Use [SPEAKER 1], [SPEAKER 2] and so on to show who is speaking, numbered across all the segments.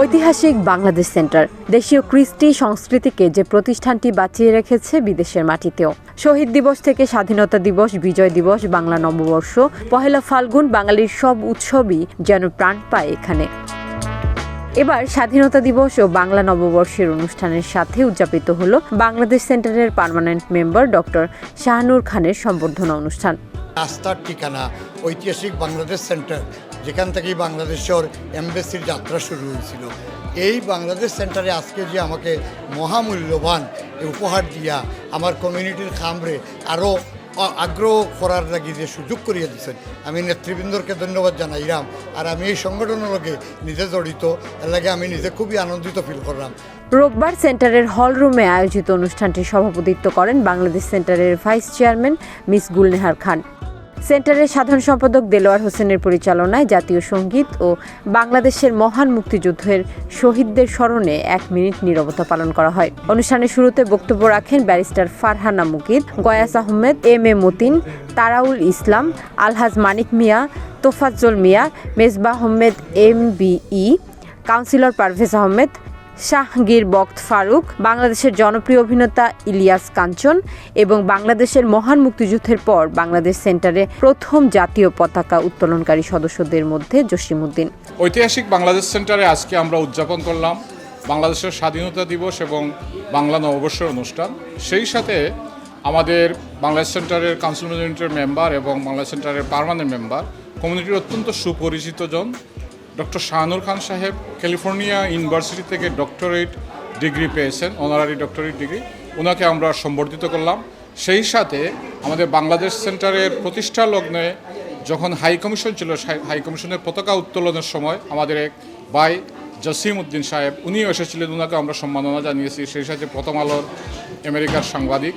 [SPEAKER 1] ঐতিহাসিক বাংলাদেশ সেন্টার। দেশীয় কৃষ্টি সংস্কৃতিকে যে প্রতিষ্ঠানটি বাঁচিয়ে রেখেছে বিদেশের মাটিতেও। শহীদ দিবস থেকে স্বাধীনতা দিবস, বিজয় দিবস, বাংলা নববর্ষ, পহেলা ফাল্গুন, বাঙালির সব উৎসবই যেন প্রাণ পায় এখানে। এবার স্বাধীনতা দিবস ও বাংলা নববর্ষের অনুষ্ঠানের সাথে উদযাপিত হল বাংলাদেশ সেন্টারের পার্মানেন্ট মেম্বার ডক্টর শাহনুর খানের সম্বর্ধনা অনুষ্ঠান।
[SPEAKER 2] আস্থার ঠিকানা ঐতিহাসিক বাংলাদেশ সেন্টার। যেখান থেকেই বাংলাদেশের এমবেসির যাত্রা শুরু হয়েছিল। এই বাংলাদেশ সেন্টারে আজকে যে আমাকে মহামূল্যবান উপহার দিয়া আমার কমিউনিটির খামরে আরও আগ্রহ করার লাগি যে সুযোগ করিয়ে দিচ্ছেন আমি নেতৃবৃন্দকে ধন্যবাদ জানাইলাম। আর আমি এই সংগঠনের লগে নিজে জড়িত, এর লাগে আমি নিজে খুবই আনন্দিত ফিল করলাম।
[SPEAKER 1] রোববার সেন্টারের হল রুমে আয়োজিত অনুষ্ঠানটি সভাপতিত্ব করেন বাংলাদেশ সেন্টারের vice chairman miss Gulnehar Khan. সেন্টারের সাধারণ সম্পাদক দেলোয়ার হোসেনের পরিচালনায় জাতীয় সংগীত ও বাংলাদেশের মহান মুক্তিযুদ্ধের শহীদদের স্মরণে এক মিনিট নীরবতা পালন করা হয়। অনুষ্ঠানের শুরুতে বক্তব্য রাখেন barrister Farhana Mukid Gayas Ahmed, M A Matin, Taraul Islam, Alhaj Manik Mia, Tofazzal Mia Mezba Ahmed, M B E, councillor Parvez Ahmed Shahgir বক্ত ফারুক, বাংলাদেশের জনপ্রিয় অভিনেতা ইলিয়াস কাঞ্চন এবং বাংলাদেশের মহান মুক্তিযুদ্ধের পর বাংলাদেশ সেন্টারে প্রথম জাতীয় পতাকা উত্তোলনকারী সদস্যদের মধ্যে জসিমউদ্দিন
[SPEAKER 3] ঐতিহাসিক বাংলাদেশ সেন্টারে আজকে আমরা উদযাপন করলাম বাংলাদেশের স্বাধীনতা দিবস এবং বাংলা নববর্ষের অনুষ্ঠান। সেই সাথে আমাদের বাংলাদেশ সেন্টারের কাউন্সিল মেম্বার এবং বাংলাদেশ সেন্টারের পার্মানেন্ট মেম্বার, কমিউনিটির অত্যন্ত সুপরিচিত জন ডক্টর শাহানুর খান সাহেব ক্যালিফোর্নিয়া ইউনিভার্সিটি থেকে ডক্টরেট ডিগ্রি পেয়েছেন অনারারি ডক্টরেট ডিগ্রি। ওনাকে আমরা সম্বর্ধিত করলাম। সেই সাথে আমাদের বাংলাদেশ সেন্টারের প্রতিষ্ঠা লগ্নে যখন হাই কমিশন ছিল হাই কমিশনের পতাকা উত্তোলনের সময় আমাদের এক ভাই জসিম উদ্দিন সাহেব, উনিও এসেছিলেন। ওনাকে আমরা সম্মাননা জানিয়েছি। সেই সাথে প্রথম আলোর আমেরিকার সাংবাদিক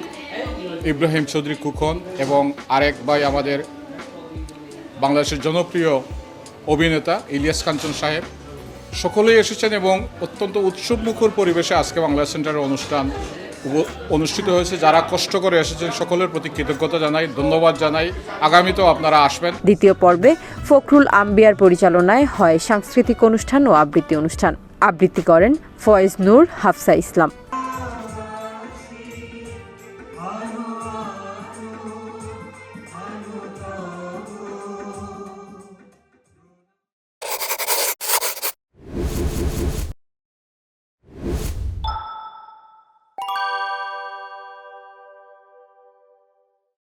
[SPEAKER 3] ইব্রাহিম চৌধুরী কুখন এবং আরেক ভাই আমাদের বাংলাদেশের জনপ্রিয় অভিনেতা ইলিয়াস কাঞ্চন সাহেব। সকলেই এসেছেন এবং অত্যন্ত উৎসবমুখর পরিবেশে আজকে বাংলা সেন্টারের অনুষ্ঠান অনুষ্ঠিত হয়েছে। যারা কষ্ট করে এসেছেন, সকলের প্রতি কৃতজ্ঞতা জানাই, ধন্যবাদ জানাই। আগামীতেও আপনারা আসবেন।
[SPEAKER 1] দ্বিতীয় পর্বে ফখরুল আম্বিয়ার পরিচালনায় হয় সাংস্কৃতিক অনুষ্ঠান ও আবৃত্তি অনুষ্ঠান। আবৃত্তি করেন ফয়েজ নূর হাফসা ইসলাম।